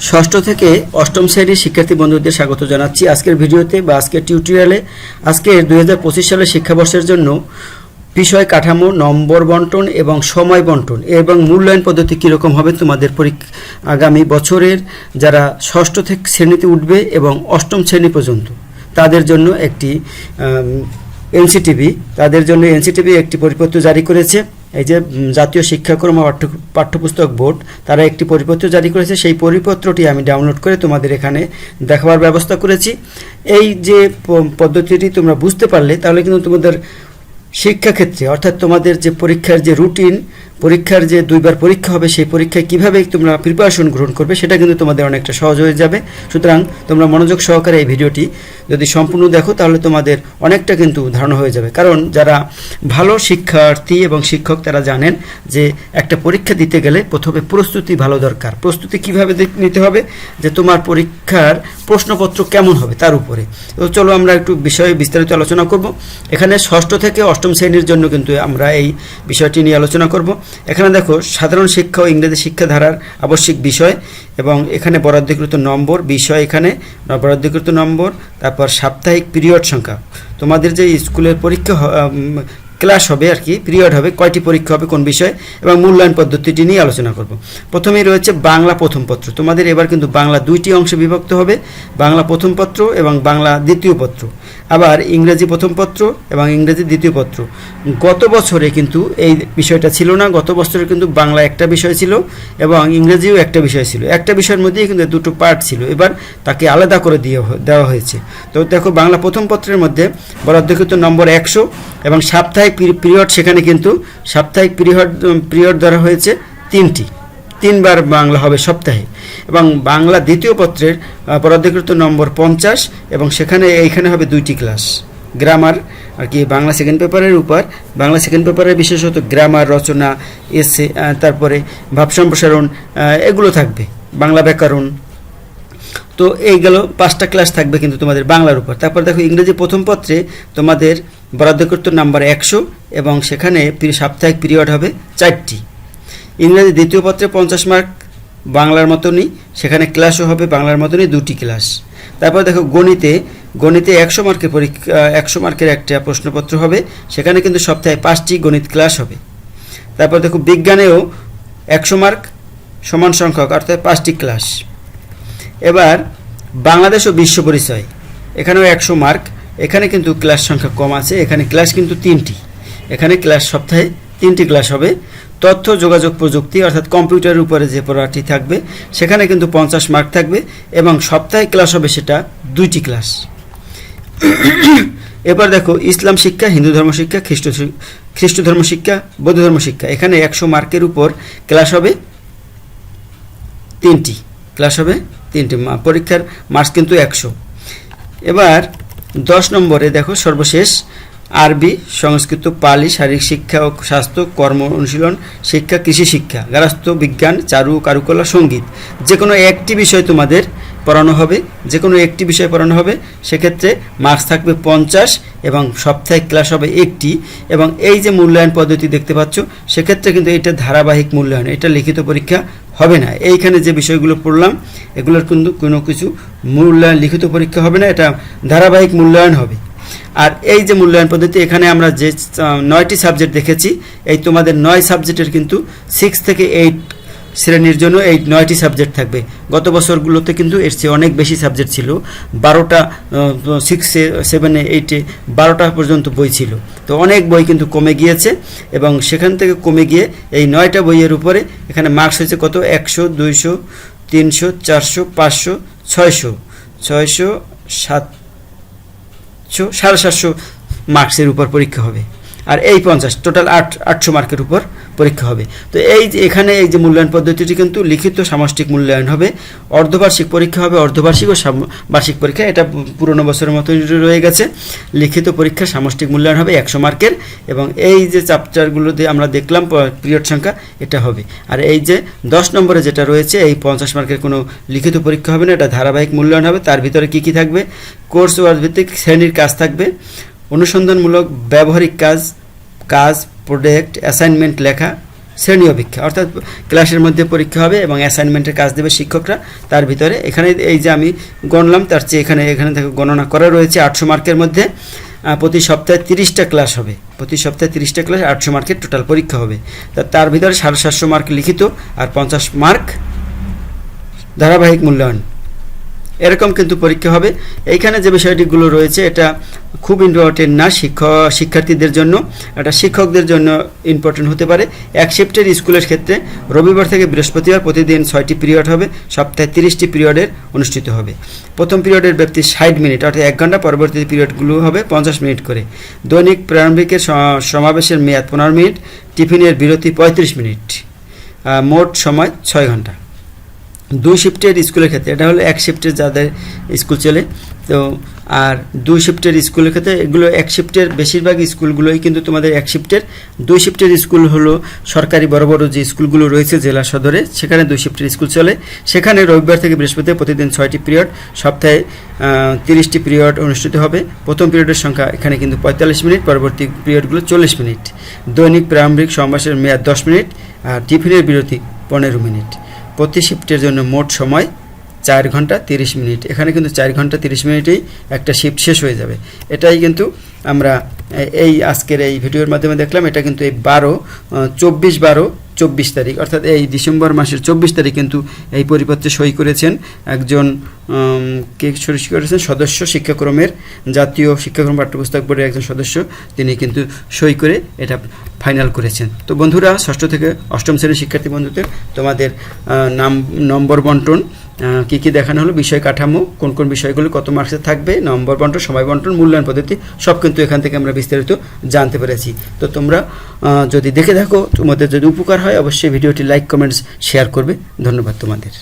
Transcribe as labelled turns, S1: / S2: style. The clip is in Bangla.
S1: ষষ্ঠ থেকে অষ্টম শ্রেণির শিক্ষার্থী বন্ধুদের স্বাগত জানাচ্ছি আজকের ভিডিওতে বা আজকের টিউটোরিয়ালে। আজকের দুই হাজার পঁচিশ সালের শিক্ষাবর্ষের জন্য বিষয় কাঠামো, নম্বর বন্টন এবং সময় বন্টন এবং মূল্যায়ন পদ্ধতি কীরকম হবে তোমাদের পরীক্ষা আগামী বছরের যারা ষষ্ঠ থেকে শ্রেণীতে উঠবে এবং অষ্টম শ্রেণি পর্যন্ত, তাদের জন্য একটি এনসিটিভি, তাদের জন্য এনসিটিভি একটি পরিপত্র জারি করেছে। এই যে জাতীয় শিক্ষাক্রম পাঠ্য, পাঠ্যপুস্তক বোর্ড, তারা একটি পরিপত্র জারি করেছে। সেই পরিপত্রটি আমি ডাউনলোড করে তোমাদের এখানে দেখাবার ব্যবস্থা করেছি। এই যে পদ্ধতিটি তোমরা বুঝতে পারলে, তাহলে কিন্তু তোমাদের শিক্ষাক্ষেত্রে, অর্থাৎ তোমাদের যে পরীক্ষার যে রুটিন পরীক্ষার যে দুইবার পরীক্ষা হবে, সেই পরীক্ষায় কীভাবে তোমরা প্রিপারেশন গ্রহণ করবে, সেটা কিন্তু তোমাদের অনেকটা সহজ হয়ে যাবে। সুতরাং তোমরা মনোযোগ সহকারে এই ভিডিওটি যদি সম্পূর্ণ দেখো, তাহলে তোমাদের অনেকটা কিন্তু ধারণা হয়ে যাবে। কারণ যারা ভালো শিক্ষার্থী এবং শিক্ষক, তারা জানেন যে একটা পরীক্ষা দিতে গেলে প্রথমে প্রস্তুতি ভালো দরকার। প্রস্তুতি কীভাবে নিতে হবে, যে তোমার পরীক্ষার প্রশ্নপত্র কেমন হবে তার উপরে। তো চলো আমরা একটু বিষয়ে বিস্তারিত আলোচনা করব। এখানে ষষ্ঠ থেকে অষ্টম শ্রেণির জন্য কিন্তু আমরা এই বিষয়টি নিয়ে আলোচনা করব। এখানে দেখো, সাধারণ শিক্ষা ও ইংরেজি শিক্ষাধারার আবশ্যিক বিষয় এবং এখানে বরাদ্দকৃত নম্বর, বিষয় এখানে, বরাদ্দকৃত নম্বর, তারপর সাপ্তাহিক পিরিয়ড সংখ্যা। তোমাদের যে স্কুলের পরীক্ষা ক্লাস হবে আর কি, পিরিয়ড হবে, কয়টি পরীক্ষা হবে, কোন বিষয়ে, এবং মূল্যায়ন পদ্ধতিটি নিয়ে আলোচনা করব। প্রথমেই রয়েছে বাংলা প্রথম পত্র। তোমাদের এবার কিন্তু বাংলা দুইটি অংশে বিভক্ত হবে, বাংলা প্রথম পত্র এবং বাংলা দ্বিতীয় পত্র। আবার ইংরেজি প্রথম পত্র এবং ইংরেজি দ্বিতীয় পত্র। গত বছরে কিন্তু এই বিষয়টা ছিল না, গত বছরে কিন্তু বাংলা একটা বিষয় ছিল এবং ইংরেজিও একটা বিষয় ছিল। একটা বিষয়ের মধ্যেই কিন্তু দুটো পার্ট ছিল, এবার তাকে আলাদা করে দিয়ে দেওয়া হয়েছে। তো দেখো বাংলা প্রথম পত্রের মধ্যে বরাদ্দকৃত নম্বর একশো এবং সাপ্তাহিক পিরি- পিরিয়ড সেখানে কিন্তু সাপ্তাহিক পিরিয়ড পিরিয়ড ধরা হয়েছে তিনটি। তিনবার বাংলা হবে সপ্তাহে। এবং বাংলা দ্বিতীয় পত্রের বরাদ্দকৃত নম্বর পঞ্চাশ এবং সেখানে, এইখানে হবে দুইটি ক্লাস। গ্রামার, আর কি, বাংলা সেকেন্ড পেপারের উপর। বাংলা সেকেন্ড পেপারের বিশেষত গ্রামার, রচনা এসে তারপরে ভাব সম্প্রসারণ এগুলো থাকবে। বাংলা ব্যাকরণ। তো এই গেল পাঁচটা ক্লাস থাকবে কিন্তু তোমাদের বাংলার উপর। তারপর দেখো ইংরেজি প্রথম পত্রে তোমাদের বরাদ্দকৃত নাম্বার একশো এবং সেখানে সাপ্তাহিক পিরিয়ড হবে চারটি। ইংরেজি দ্বিতীয় পত্রে পঞ্চাশ মার্ক বাংলার মতনই, সেখানে ক্লাসও হবে বাংলার মতনই দুটি ক্লাস। তারপর দেখো গণিতে গণিতে একশো মার্কের পরীক্ষা, একশো মার্কের একটা প্রশ্নপত্র হবে, সেখানে কিন্তু সপ্তাহে পাঁচটি গণিত ক্লাস হবে। তারপর দেখো বিজ্ঞানেও একশো মার্ক সমান সংখ্যক, অর্থাৎ পাঁচটি ক্লাস। এবার বাংলাদেশ ও বিশ্ব পরিচয়, এখানেও একশো মার্ক এখানে কিন্তু ক্লাস সংখ্যা কম আছে, এখানে ক্লাস কিন্তু তিনটি। এখানে ক্লাস সপ্তাহে তিনটি ক্লাস হবে। তথ্য, যোগাযোগ প্রযুক্তি, অর্থাৎ কম্পিউটারের উপরে যে পড়াটি থাকবে, সেখানে কিন্তু পঞ্চাশ মার্ক থাকবে এবং সপ্তাহে ক্লাস হবে সেটা দুইটি ক্লাস। এবার দেখো, ইসলাম শিক্ষা, হিন্দু ধর্ম শিক্ষা, খ্রিস্ট খ্রিস্ট ধর্ম শিক্ষা, বৌদ্ধ ধর্ম শিক্ষা। এখানে একশো মার্কের উপর ক্লাস হবে তিনটি। ক্লাস হবে তিনটি। পরীক্ষার মার্কস কিন্তু একশো। এবার দশ নম্বরে দেখো সর্বশেষ। আরবি, সংস্কৃত, পালি, শারীরিক শিক্ষা ও স্বাস্থ্য, কর্ম, অনুশীলন, শিক্ষা, কৃষি শিক্ষা গার্হস্থ্য বিজ্ঞান, চারু, কারুকলা, সংগীত। যে কোনো একটি বিষয় তোমাদের পড়ানো হবে যে কোনো একটি বিষয় পড়ানো হবে, সেক্ষেত্রে মার্কস থাকবে পঞ্চাশ এবং সপ্তাহে ক্লাস হবে একটি এবং এই যে মূল্যায়ন পদ্ধতি দেখতে পাচ্ছ, সেক্ষেত্রে কিন্তু এটা ধারাবাহিক মূল্যায়ন, এটা লিখিত পরীক্ষা হবে না। এইখানে যে বিষয়গুলো পড়লাম, এগুলোর কিন্তু কোনো কিছু মূল্যায়ন, লিখিত পরীক্ষা হবে না, এটা ধারাবাহিক মূল্যায়ন হবে। আর এই যে মূল্যায়ন পদ্ধতি, এখানে আমরা যে নয়টি সাবজেক্ট দেখেছি, এই তোমাদের নয় সাবজেক্টের কিন্তু সিক্স থেকে এইট শ্রেণির জন্য এই নয়টি সাবজেক্ট থাকবে। গত বছরগুলোতে কিন্তু এর চেয়ে অনেক বেশি সাবজেক্ট ছিল। বারোটা সিক্সে সেভেনে এইটে বারোটা পর্যন্ত বই ছিল। তো অনেক বই কিন্তু কমে গিয়েছে এবং সেখান থেকে কমে গিয়ে এই নয়টা বইয়ের উপরে এখানে মার্কস হয়েছে কত? একশো, দুইশো, তিনশো, চারশো, পাঁচশো, ছয়শো। ছয়শো, সাতশো, সাড়ে সাতশো মার্কসের উপর পরীক্ষা হবে। আর এই পঞ্চাশ টোটাল আট, আটশো মার্কের উপর পরীক্ষা হবে। তো এই যে এখানে এই যে মূল্যায়ন পদ্ধতিটি কিন্তু লিখিত সামষ্টিক মূল্যায়ন হবে। অর্ধবার্ষিক পরীক্ষা হবে, অর্ধবার্ষিক ও বার্ষিক পরীক্ষা, এটা পুরনো বছরের মতো রয়ে গেছে। লিখিত পরীক্ষা সামষ্টিক মূল্যায়ন হবে একশো মার্কের এবং এই যে চ্যাপ্টারগুলোতে আমরা দেখলাম পিরিয়ড সংখ্যা, এটা হবে। আর এই যে দশ নম্বরে যেটা রয়েছে, এই পঞ্চাশ মার্কের কোনো লিখিত পরীক্ষা হবে না, এটা ধারাবাহিক মূল্যায়ন হবে। তার ভিতরে কি কি থাকবে? কোর্স ওয়ার্ড ভিত্তিক শ্রেণির কাজ থাকবে। অনুসন্ধানমূলক ব্যবহারিক কাজ কাজ প্রোডাক্ট অ্যাসাইনমেন্ট লেখা শ্রেণি অপেক্ষা অর্থাৎ ক্লাসের মধ্যে পরীক্ষা হবে এবং অ্যাসাইনমেন্টের কাজ দেবে শিক্ষকরা। তার ভিতরে এখানে এই যে আমি গণলাম, তার চেয়ে এখানে এখানে থেকে গণনা করা রয়েছে আটশো মার্কের মধ্যে। প্রতি সপ্তাহে তিরিশটা ক্লাস হবে। প্রতি সপ্তাহে তিরিশটা ক্লাস, আটশো মার্কের টোটাল পরীক্ষা হবে। তার ভিতরে সাড়ে সাতশো মার্ক লিখিত আর পঞ্চাশ মার্ক ধারাবাহিক মূল্যায়ন। এরকম কিন্তু পরীক্ষা হবে। এইখানে যে বিষয়টিগুলো রয়েছে, এটা খুব ইম্পর্টেন্ট না শিক্ষক শিক্ষার্থীদের জন্য। এটা শিক্ষকদের জন্য ইম্পর্টেন্ট হতে পারে। এক শিফটের স্কুলের ক্ষেত্রে রবিবার থেকে বৃহস্পতিবার প্রতিদিন ছয়টি পিরিয়ড হবে, সপ্তাহে তিরিশটি পিরিয়ডের অনুষ্ঠিত হবে। প্রথম পিরিয়ডের ব্যক্তি ষাট মিনিট, অর্থাৎ এক ঘণ্টা পরবর্তী পিরিয়ডগুলো হবে পঞ্চাশ মিনিট করে। দৈনিক প্রারম্ভিকের সমাবেশের মেয়াদ পনেরো মিনিট, টিফিনের বিরতি পঁয়ত্রিশ মিনিট। মোট সময় ছয় ঘণ্টা। দুই শিফটের স্কুলের ক্ষেত্রে, এটা হলো এক শিফটের যাদের স্কুল চলে, তো আর দুই শিফটের স্কুলের ক্ষেত্রে, এগুলো এক শিফটের বেশিরভাগ স্কুলগুলোই কিন্তু তোমাদের এক শিফটের। দুই শিফটের স্কুল হলো সরকারি বড় বড় যে স্কুলগুলো রয়েছে জেলা সদরে, সেখানে দুই শিফটের স্কুল চলে। সেখানে রবিবার থেকে বৃহস্পতিবার প্রতিদিন ছয়টি পিরিয়ড, সপ্তাহে তিরিশটি পিরিয়ড অনুষ্ঠিত হবে। প্রথম পিরিয়ডের সংখ্যা এখানে কিন্তু পঁয়তাল্লিশ মিনিট, পরবর্তী পিরিয়ডগুলো চল্লিশ মিনিট। দৈনিক প্রারম্ভিক সমাবেশের মেয়াদ দশ মিনিট, আর টিফিনের বিরতি পনেরো মিনিট। প্রতি শিফটের জন্য মোট সময় চার ঘণ্টা তিরিশ মিনিট। এখানে কিন্তু চার ঘণ্টা তিরিশ মিনিটেই একটা শিফট শেষ হয়ে যাবে। এটাই কিন্তু আমরা এই আজকের এই ভিডিওর মাধ্যমে দেখলাম। এটা কিন্তু এই বারো চব্বিশ বারো চব্বিশ তারিখ, অর্থাৎ এই ডিসেম্বর মাসের চব্বিশ তারিখ কিন্তু এই পরিপত্রে সই করেছেন একজন কে সই করেছেন? সদস্য শিক্ষাক্রমের জাতীয় শিক্ষাক্রম পাঠ্যপুস্তক বোর্ডের একজন সদস্য, তিনি কিন্তু সই করে এটা ফাইনাল করেছেন। তো বন্ধুরা, ষষ্ঠ থেকে অষ্টম শ্রেণির শিক্ষার্থী বন্ধুদের তোমাদের নাম, নম্বর বন্টন কি কি দেখানো হলো, বিষয় কাঠামো, কোন কোন বিষয়গুলো, কত মার্কসে থাকবে নম্বর বন্টন, সময় বন্টন, মূল্যায়ন পদ্ধতি, সব কিন্তু এখান থেকে আমরা বিস্তারিত জানতে পেরেছি। তো তোমরা যদি দেখে দেখো তোমাদের যদি উপকার হয়, অবশ্যই ভিডিওটি লাইক কমেন্টস শেয়ার করবে। ধন্যবাদ তোমাদের।